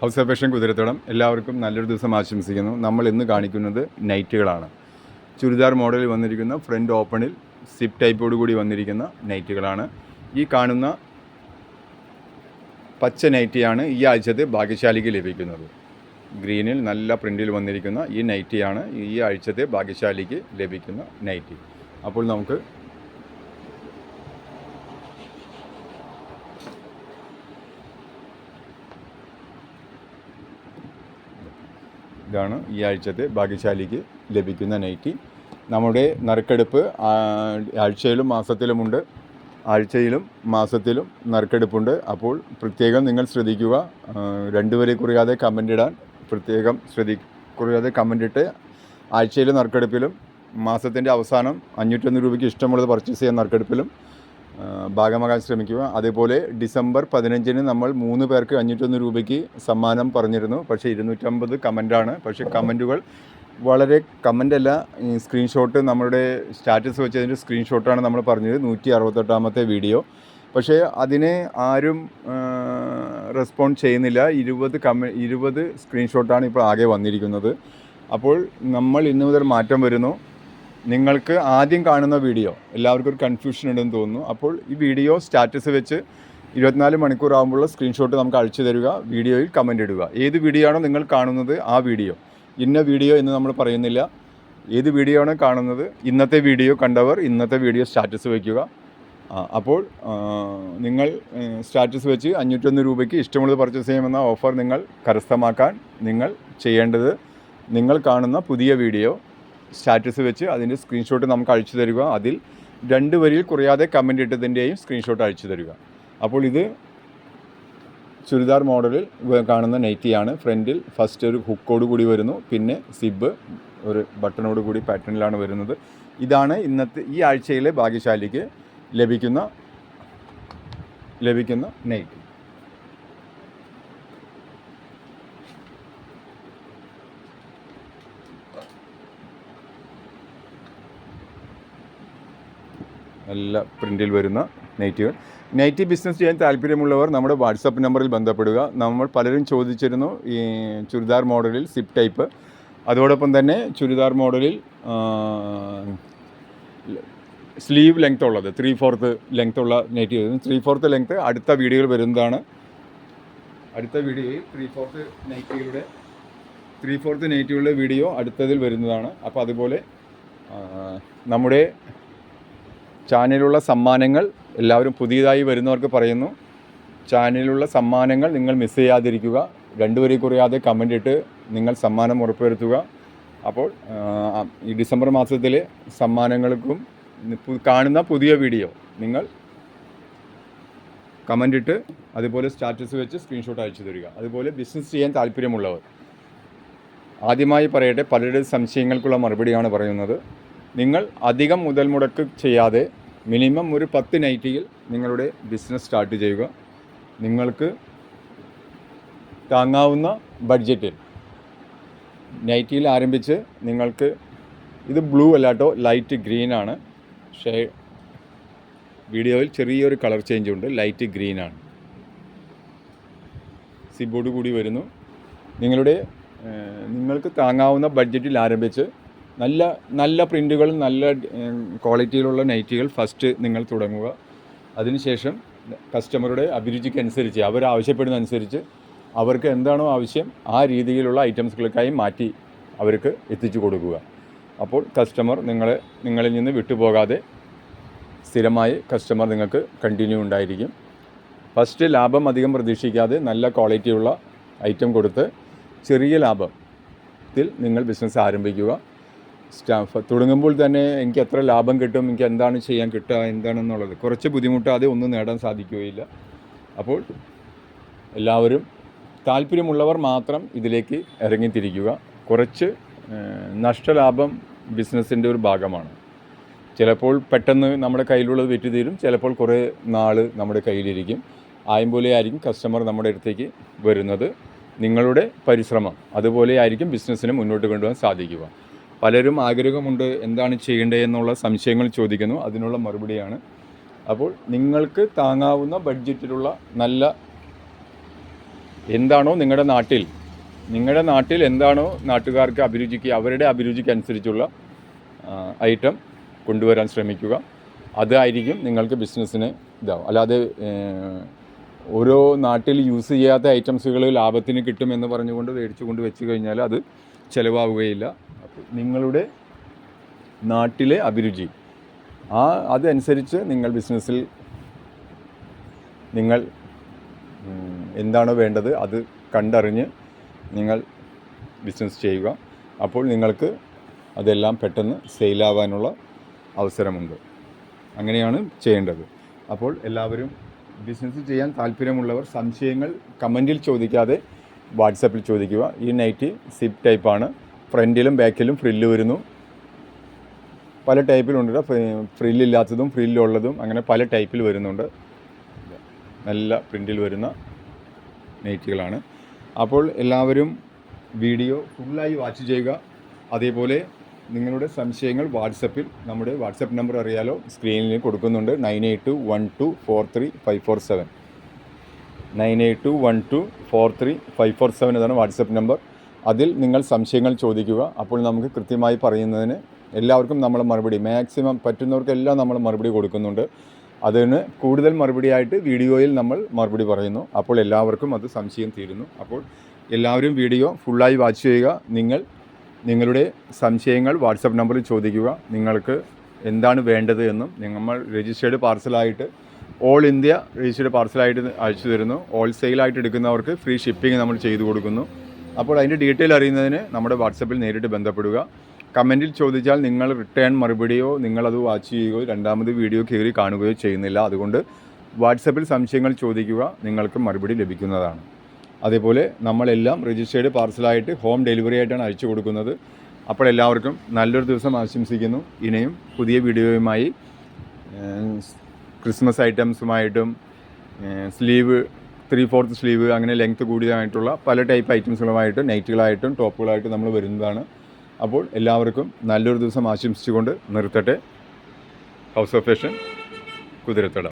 House of കുതിരത്തോടം എല്ലാവർക്കും നല്ലൊരു ദിവസം ആശംസിക്കുന്നു. നമ്മൾ ഇന്ന് കാണിക്കുന്നത് നൈറ്റുകളാണ്. ചുരിദാർ മോഡലിൽ വന്നിരിക്കുന്ന ഫ്രണ്ട് ഓപ്പണിൽ സിപ്പ് ടൈപ്പോട് കൂടി വന്നിരിക്കുന്ന നൈറ്റുകളാണ്. ഈ കാണുന്ന പച്ച നൈറ്റിയാണ് ഈ ആഴ്ചത്തെ ഭാഗ്യശാലിക്ക് ലഭിക്കുന്നത്. ഗ്രീനിൽ നല്ല പ്രിന്റിൽ വന്നിരിക്കുന്ന ഈ നൈറ്റിയാണ് ഈ ആഴ്ചത്തെ ഭാഗ്യശാലിക്ക് ലഭിക്കുന്ന നൈറ്റി. അപ്പോൾ നമുക്ക് ഇതാണ് ഈ ആഴ്ചത്തെ ഭാഗ്യശാലിക്ക് ലഭിക്കുന്ന നൈറ്റി. നമ്മുടെ നറുക്കെടുപ്പ് ആഴ്ചയിലും മാസത്തിലുമുണ്ട്. ആഴ്ചയിലും മാസത്തിലും നറുക്കെടുപ്പുണ്ട്. അപ്പോൾ പ്രത്യേകം നിങ്ങൾ ശ്രദ്ധിക്കുക. രണ്ടുപേരെ കുറയാതെ കമന്റ് ഇടാൻ പ്രത്യേകം ശ്രദ്ധി കുറയാതെ കമന്റ് ഇട്ട് ആഴ്ചയിലെ നറുക്കെടുപ്പിലും മാസത്തിന്റെ അവസാനം അഞ്ഞൂറ്റൊന്ന് രൂപയ്ക്ക് ഇഷ്ടമുള്ളത് പർച്ചേസ് ചെയ്യാൻ നറുക്കെടുപ്പിലും ഭാഗമാകാൻ ശ്രമിക്കുക. അതേപോലെ ഡിസംബർ പതിനഞ്ചിന് നമ്മൾ മൂന്ന് പേർക്ക് അഞ്ഞൂറ്റൊന്ന് രൂപയ്ക്ക് സമ്മാനം പറഞ്ഞിരുന്നു. പക്ഷേ ഇരുന്നൂറ്റമ്പത് കമന്റാണ്. പക്ഷേ കമന്റുകൾ വളരെ കമന്റല്ല സ്ക്രീൻഷോട്ട് നമ്മുടെ സ്റ്റാറ്റസ് വെച്ചതിന്റെ സ്ക്രീൻഷോട്ടാണ് നമ്മൾ പറഞ്ഞത്. നൂറ്റി അറുപത്തെട്ടാമത്തെ വീഡിയോ. പക്ഷേ അതിനെ ആരും റെസ്പോണ്ട് ചെയ്യുന്നില്ല. ഇരുപത് കമ ഇരുപത് സ്ക്രീൻഷോട്ടാണ് ഇപ്പോൾ ആകെ വന്നിരിക്കുന്നത്. അപ്പോൾ നമ്മൾ ഇന്നു മുതൽ മാറ്റം വരുന്നു. നിങ്ങൾക്ക് ആദ്യം കാണുന്ന വീഡിയോ എല്ലാവർക്കും ഒരു കൺഫ്യൂഷൻ ഉണ്ടെന്ന് തോന്നുന്നു. അപ്പോൾ ഈ വീഡിയോ സ്റ്റാറ്റസ് വെച്ച് ഇരുപത്തിനാല് മണിക്കൂർ ആകുമ്പോഴുള്ള സ്ക്രീൻഷോട്ട് നമുക്ക് അയച്ചു തരിക വീഡിയോയിൽ കമന്റ് ഇടുക. ഏത് വീഡിയോ ആണോ നിങ്ങൾ കാണുന്നത് ആ വീഡിയോ. ഇന്ന വീഡിയോ എന്ന് നമ്മൾ പറയുന്നില്ല. ഏത് വീഡിയോ ആണ് കാണുന്നത് ഇന്നത്തെ വീഡിയോ കണ്ടവർ ഇന്നത്തെ വീഡിയോ സ്റ്റാറ്റസ് വയ്ക്കുക അപ്പോൾ നിങ്ങൾ സ്റ്റാറ്റസ് വെച്ച് അഞ്ഞൂറ്റൊന്ന് രൂപയ്ക്ക് ഇഷ്ടമുള്ളത് പർച്ചേസ് ചെയ്യുമെന്ന ഓഫർ നിങ്ങൾ കരസ്ഥമാക്കാൻ നിങ്ങൾ ചെയ്യേണ്ടത് നിങ്ങൾ കാണുന്ന പുതിയ വീഡിയോ സ്റ്റാറ്റസ് വെച്ച് അതിന്റെ സ്ക്രീൻഷോട്ട് നമുക്ക് അയച്ചു തരിക. അതിൽ രണ്ട് വരിയിൽ കുറയാതെ കമന്റ് ഇട്ടതിന്റെയും സ്ക്രീൻഷോട്ട് അയച്ചു തരിക. അപ്പോൾ ഇത് ചുരിദാർ മോഡലിൽ കാണുന്ന നൈറ്റിയാണ് ഫ്രണ്ടിൽ ഫസ്റ്റ് ഒരു ഹുക്കോട് കൂടി വരുന്നു. പിന്നെ സിബ് ഒരു ബട്ടണോട് കൂടി പാറ്റേണിലാണ് വരുന്നത്. ഇതാണ് ഇന്നത്തെ ഈ ആഴ്ചയിലെ ഭാഗ്യശാലിക്ക് ലഭിക്കുന്ന ലഭിക്കുന്ന നൈറ്റ് നല്ല പ്രിന്റിൽ വരുന്ന നൈറ്റികൾ നൈറ്റി ബിസിനസ് ചെയ്യാൻ താല്പര്യമുള്ളവർ നമ്മുടെ വാട്സപ്പ് നമ്പറിൽ ബന്ധപ്പെടുക. നമ്മൾ പലരും ചോദിച്ചിരുന്നു ഈ ചുരിദാർ മോഡലിൽ സിപ്പ് ടൈപ്പ് അതോടൊപ്പം തന്നെ ചുരിദാർ മോഡലിൽ സ്ലീവ് ലെങ്ത് ഉള്ളത്. ത്രീ ഫോർത്ത് ലെങ്ത് ഉള്ള നൈറ്റി വരുന്നു ത്രീ ഫോർത്ത് ലെങ്ത് അടുത്ത വീഡിയോയിൽ വരുന്നതാണ്. അടുത്ത വീഡിയോയിൽ ത്രീ ഫോർത്ത് നൈറ്റിയുടെ ത്രീ ഫോർത്ത് നൈറ്റിയുടെ വീഡിയോ അടുത്തതിൽ വരുന്നതാണ്. അപ്പോൾ അതുപോലെ നമ്മുടെ ചാനലിലുള്ള സമ്മാനങ്ങൾ എല്ലാവരും പുതിയതായി വരുന്നവർക്ക് പറയുന്നു. ചാനലിലുള്ള സമ്മാനങ്ങൾ നിങ്ങൾ മിസ് ചെയ്യാതിരിക്കുക. രണ്ടുപേരെ കുറയാതെ കമന്റ് ഇട്ട് നിങ്ങൾ സമ്മാനം ഉറപ്പുവരുത്തുക. അപ്പോൾ ഈ ഡിസംബർ മാസത്തിലെ സമ്മാനങ്ങൾക്കും കാണുന്ന പുതിയ വീഡിയോ നിങ്ങൾ കമന്റ് ഇട്ട് അതുപോലെ സ്റ്റാറ്റസ് വെച്ച് സ്ക്രീൻഷോട്ട് അയച്ചു തരിക. അതുപോലെ ബിസിനസ് ചെയ്യാൻ താല്പര്യമുള്ളവർ ആദ്യമായി പറയട്ടെ പലരുടെ സംശയങ്ങൾക്കുള്ള മറുപടിയാണ് പറയുന്നത്. നിങ്ങൾ അധികം മുതൽ മുടക്ക് ചെയ്യാതെ മിനിമം ഒരു പത്ത് നൈറ്റിയിൽ നിങ്ങളുടെ ബിസിനസ് സ്റ്റാർട്ട് ചെയ്യുക. നിങ്ങൾക്ക് താങ്ങാവുന്ന ബഡ്ജറ്റിൽ നൈറ്റിയിൽ ആരംഭിച്ച് നിങ്ങൾക്ക് ഇത് ബ്ലൂ അല്ലാട്ടോ ലൈറ്റ് ഗ്രീൻ ആണ്. ഷേ വീഡിയോയിൽ ചെറിയൊരു കളർ ചേഞ്ച് ഉണ്ട് ലൈറ്റ് ഗ്രീൻ ആണ്. സിബോർഡ് കൂടി വരുന്നു. നിങ്ങളുടെ നിങ്ങൾക്ക് താങ്ങാവുന്ന ബഡ്ജറ്റിൽ ആരംഭിച്ച് നല്ല നല്ല പ്രിന്റുകൾ നല്ല ക്വാളിറ്റിയിലുള്ള നൈറ്റികൾ ഫസ്റ്റ് നിങ്ങൾ തുടങ്ങുക. അതിനുശേഷം കസ്റ്റമറുടെ അഭിരുചിക്കനുസരിച്ച് അവർ ആവശ്യപ്പെടുന്ന അനുസരിച്ച് അവർക്ക് എന്താണോ ആവശ്യം ആ രീതിയിലുള്ള ഐറ്റംസുകൾക്കായി മാറ്റി അവർക്ക് എത്തിച്ചു കൊടുക്കുക. അപ്പോൾ കസ്റ്റമർ നിങ്ങളെ നിങ്ങളിൽ നിന്ന് വിട്ടുപോകാതെ സ്ഥിരമായി കസ്റ്റമർ നിങ്ങൾക്ക് കണ്ടിന്യൂ ഉണ്ടായിരിക്കും. ഫസ്റ്റ് ലാഭം അധികം പ്രതീക്ഷിക്കാതെ നല്ല ക്വാളിറ്റിയുള്ള ഐറ്റം കൊടുത്ത് ചെറിയ ലാഭത്തിൽ നിങ്ങൾ ബിസിനസ് ആരംഭിക്കുക. സ്റ്റാഫ് തുടങ്ങുമ്പോൾ തന്നെ എനിക്ക് എത്ര ലാഭം കിട്ടും എനിക്ക് എന്താണ് ചെയ്യാൻ കിട്ടുക എന്താണെന്നുള്ളത്. കുറച്ച് ബുദ്ധിമുട്ടാതെ ഒന്നും നേടാൻ സാധിക്കുകയില്ല. അപ്പോൾ എല്ലാവരും താല്പര്യമുള്ളവർ മാത്രം ഇതിലേക്ക് ഇറങ്ങിത്തിരിക്കുക. കുറച്ച് നഷ്ടലാഭം ബിസിനസ്സിന്റെ ഒരു ഭാഗമാണ്. ചിലപ്പോൾ പെട്ടെന്ന് നമ്മുടെ കയ്യിലുള്ളത് വിറ്റുതീരും ചിലപ്പോൾ കുറേ നാൾ നമ്മുടെ കയ്യിലിരിക്കും. ആയും പോലെ ആയിരിക്കും കസ്റ്റമർ നമ്മുടെ അടുത്തേക്ക് വരുന്നത്. നിങ്ങളുടെ പരിശ്രമം അതുപോലെ ആയിരിക്കും ബിസിനസ്സിനെ മുന്നോട്ട് കൊണ്ടുപോകാൻ സാധിക്കുക. പലരും ആഗ്രഹമുണ്ട് എന്താണ് ചെയ്യേണ്ടത് എന്നുള്ള സംശയങ്ങൾ ചോദിക്കുന്നു. അതിനുള്ള മറുപടിയാണ്. അപ്പോൾ നിങ്ങൾക്ക് താങ്ങാവുന്ന ബഡ്ജറ്റിലുള്ള നല്ല എന്താണോ നിങ്ങളുടെ നാട്ടിൽ നിങ്ങളുടെ നാട്ടിൽ എന്താണോ നാട്ടുകാർക്ക് അഭിരുചിക്ക് അവരുടെ അഭിരുചിക്ക് അനുസരിച്ചുള്ള ഐറ്റം കൊണ്ടുവരാൻ ശ്രമിക്കുക. അതായിരിക്കും നിങ്ങൾക്ക് ബിസിനസ്സിന് ഇതാവും അല്ലാതെ ഓരോ നാട്ടിൽ യൂസ് ചെയ്യാത്ത ഐറ്റംസുകൾ ലാഭത്തിന് കിട്ടുമെന്ന് പറഞ്ഞുകൊണ്ട് മേടിച്ചു കൊണ്ട് വെച്ച് കഴിഞ്ഞാൽ അത് ചിലവാകുകയില്ല അപ്പോൾ നിങ്ങളുടെ നാട്ടിലെ അഭിരുചി. ആ അതനുസരിച്ച് നിങ്ങൾ ബിസിനസ്സിൽ നിങ്ങൾ എന്താണോ വേണ്ടത് അത് കണ്ടറിഞ്ഞ് നിങ്ങൾ ബിസിനസ് ചെയ്യുക. അപ്പോൾ നിങ്ങൾക്ക് അതെല്ലാം പെട്ടെന്ന് സെയിലാവാനുള്ള അവസരമുണ്ട്. അങ്ങനെയാണ് ചെയ്യേണ്ടത്. അപ്പോൾ എല്ലാവരും ബിസിനസ് ചെയ്യാൻ താല്പര്യമുള്ളവർ സംശയങ്ങൾ കമന്റിൽ ചോദിക്കാതെ വാട്സപ്പിൽ ചോദിക്കുക. ഈ നൈറ്റി സിപ്പ് ടൈപ്പാണ്. ഫ്രണ്ടിലും ബാക്കിലും ഫ്രില്ല് വരുന്നു. പല ടൈപ്പിലുണ്ട് ഫ്രില്ലില്ലാത്തതും ഫ്രില്ലുള്ളതും അങ്ങനെ പല ടൈപ്പിൽ വരുന്നുണ്ട്. നല്ല പ്രിന്റിൽ വരുന്ന നൈറ്റികളാണ് അപ്പോൾ എല്ലാവരും വീഡിയോ ഫുള്ളായി വാച്ച് ചെയ്യുക. അതേപോലെ നിങ്ങളുടെ സംശയങ്ങൾ വാട്സപ്പിൽ നമ്മുടെ വാട്സപ്പ് നമ്പർ അറിയാലോ. സ്ക്രീനിൽ കൊടുക്കുന്നുണ്ട്. Nine eight two one two four three five four seven nine eight two one two four three five four seven ഇതാണ് വാട്സപ്പ് നമ്പർ അതിൽ നിങ്ങൾ സംശയങ്ങൾ ചോദിക്കുക. അപ്പോൾ നമുക്ക് കൃത്യമായി പറയുന്നതിന് എല്ലാവർക്കും നമ്മൾ മറുപടി മാക്സിമം പറ്റുന്നവർക്കെല്ലാം നമ്മൾ മറുപടി കൊടുക്കുന്നുണ്ട്. അതിന് കൂടുതൽ മറുപടിയായിട്ട് വീഡിയോയിൽ നമ്മൾ മറുപടി പറയുന്നു. അപ്പോൾ എല്ലാവർക്കും അത് സംശയം തീരുന്നു. അപ്പോൾ എല്ലാവരും വീഡിയോ ഫുള്ളായി വാച്ച് ചെയ്യുക. നിങ്ങൾ നിങ്ങളുടെ സംശയങ്ങൾ വാട്സപ്പ് നമ്പറിൽ ചോദിക്കുക. നിങ്ങൾക്ക് എന്താണ് വേണ്ടത് എന്നും നമ്മൾ രജിസ്റ്റേർഡ് പാർസലായിട്ട് ഓൾ ഇന്ത്യ രജിസ്റ്റേർഡ് പാർസലായിട്ട് അയച്ചു തരുന്നു. ഹോൾസെയിലായിട്ട് എടുക്കുന്നവർക്ക് ഫ്രീ ഷിപ്പിംഗ് നമ്മൾ ചെയ്തു കൊടുക്കുന്നു. അപ്പോൾ അതിന്റെ ഡീറ്റെയിൽ അറിയുന്നതിന് നമ്മുടെ വാട്സപ്പിൽ നേരിട്ട് ബന്ധപ്പെടുക. കമന്റിൽ ചോദിച്ചാൽ നിങ്ങൾ റിട്ടേൺ മറുപടിയോ നിങ്ങളത് വാച്ച് ചെയ്യുകയോ രണ്ടാമത് വീഡിയോ കയറി കാണുകയോ ചെയ്യുന്നില്ല. അതുകൊണ്ട് വാട്സപ്പിൽ സംശയങ്ങൾ ചോദിക്കുക നിങ്ങൾക്ക് മറുപടി ലഭിക്കുന്നതാണ്. അതേപോലെ നമ്മളെല്ലാം രജിസ്റ്റേർഡ് പാർസലായിട്ട് ഹോം ഡെലിവറി ആയിട്ടാണ് അയച്ചു കൊടുക്കുന്നത്. അപ്പോൾ എല്ലാവർക്കും നല്ലൊരു ദിവസം ആശംസിക്കുന്നു. ഇനിയും പുതിയ വീഡിയോയുമായി ക്രിസ്മസ് ഐറ്റംസുമായിട്ടും സ്ലീവ് ത്രീ ഫോർത്ത് സ്ലീവ് അങ്ങനെ ലെങ്ത് കൂടിയതായിട്ടുള്ള പല ടൈപ്പ് ഐറ്റംസുകളുമായിട്ട് നൈറ്റുകളായിട്ടും ടോപ്പുകളായിട്ടും നമ്മൾ വരുന്നതാണ്. അപ്പോൾ എല്ലാവർക്കും നല്ലൊരു ദിവസം ആശംസിച്ചുകൊണ്ട് നിർത്തട്ടെ. House of fashion Kuthirathada.